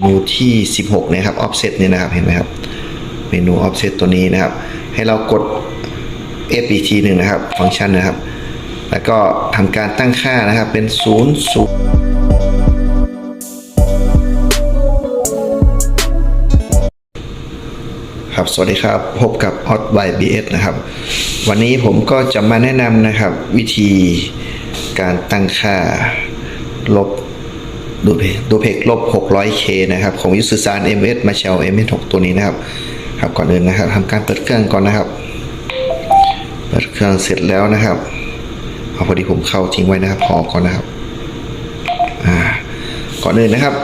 เมนูที่ 16นะครับ offset เนี่ยนะครับเห็นไหมครับเมนู offset ตัวนี้นะครับ ให้เรากด F อีกทีหนึ่งนะครับฟังก์ชันนะครับ แล้วก็ทำการตั้งค่านะครับเป็น 0 0ครับสวัสดีครับ พบกับ Hot by BS นะครับ วันนี้ผมก็จะมาแนะนำนะครับ วิธีการตั้งค่าลบ ดูเพกดูเพกลบ 600K นะครับ ของวิสุสาร MS มาเชล MS6 ตัวนี้นะครับ ครับก่อนอื่นนะครับทำการเปิดเครื่องก่อนนะครับ เปิดเครื่องเสร็จแล้วนะครับเอาพอดีผมเข้าทิ้งไว้นะครับพอก่อนนะครับอ่าก่อนอื่นนะครับ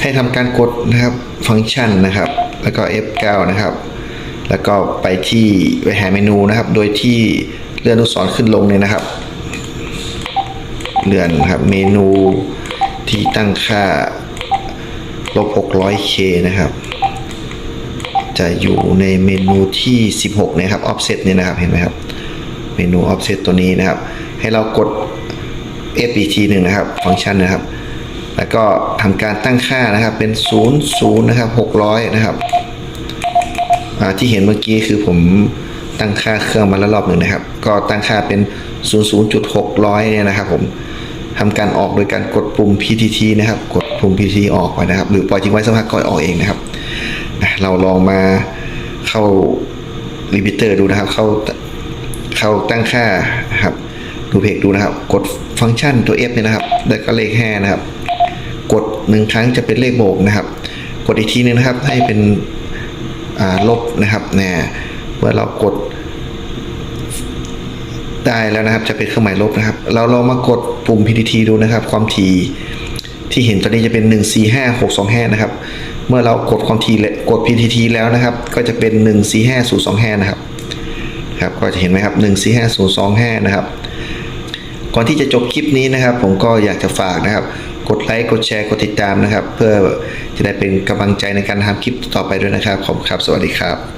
ให้ทำการกดนะครับฟังก์ชันนะครับ แล้วก็ F9 นะครับ แล้วก็ไปที่ไปหาเมนูนะครับ โดยที่เลื่อนลูกศรขึ้นลงเนี่ยนะครับ เลื่อนนะครับเมนู ที่ตั้งค่าลบ 600K นะครับ จะอยู่ในเมนูที่ 16 นะครับ offset เนี่ยนะครับ เห็นไหมครับ เมนู offset ตัวนี้นะครับ ให้เรากด F อีกทีหนึ่งนะครับ ฟังก์ชันนะครับ แล้วก็ทำการตั้งค่านะครับ เป็น 0 0 นะครับ 600 นะครับ ที่เห็นเมื่อกี้คือผมตั้งค่าเครื่องมาแล้วรอบหนึ่งนะครับ ก็ตั้งค่าเป็น 00.600 เนี่ยนะครับผม ทำการออกโดยการกดปุ่ม PTT นะครับ กดปุ่ม PTT ออกไปนะครับ หรือปล่อยทิ้งไว้สักพักก็ออกเองนะครับนะเราลองมาเข้าลิมิเตอร์ดูนะครับ เข้าเข้าตั้งค่าครับ ดูเพจดูนะครับ กดฟังก์ชันตัว F เนี่ยนะครับ แล้วก็เลข5นะครับ กดหนึ่งครั้งจะเป็นเลขโบกนะครับ กดอีกทีนึงนะครับให้เป็นลบนะครับเนี่ยเมื่อเรากด ได้แล้วนะครับ จะเป็นเครื่องหมายลบนะครับ เราลองมากดปุ่ม PTT ดูนะครับ ความถี่ที่เห็นตอนนี้จะเป็น 145625 นะครับ เมื่อเรากดความถี่และกด PTT แล้วนะครับ ก็จะเป็น 145025 นะครับครับ ก็จะเห็นไหมครับ 145025 นะครับ ก่อนที่จะจบคลิปนี้นะครับ ผมก็อยากจะฝากนะครับ กดไลค์ กดแชร์ กดติดตามนะครับ เพื่อจะได้เป็นกำลังใจในการทำคลิปต่อไปด้วยนะครับ ขอบคุณครับ สวัสดีครับ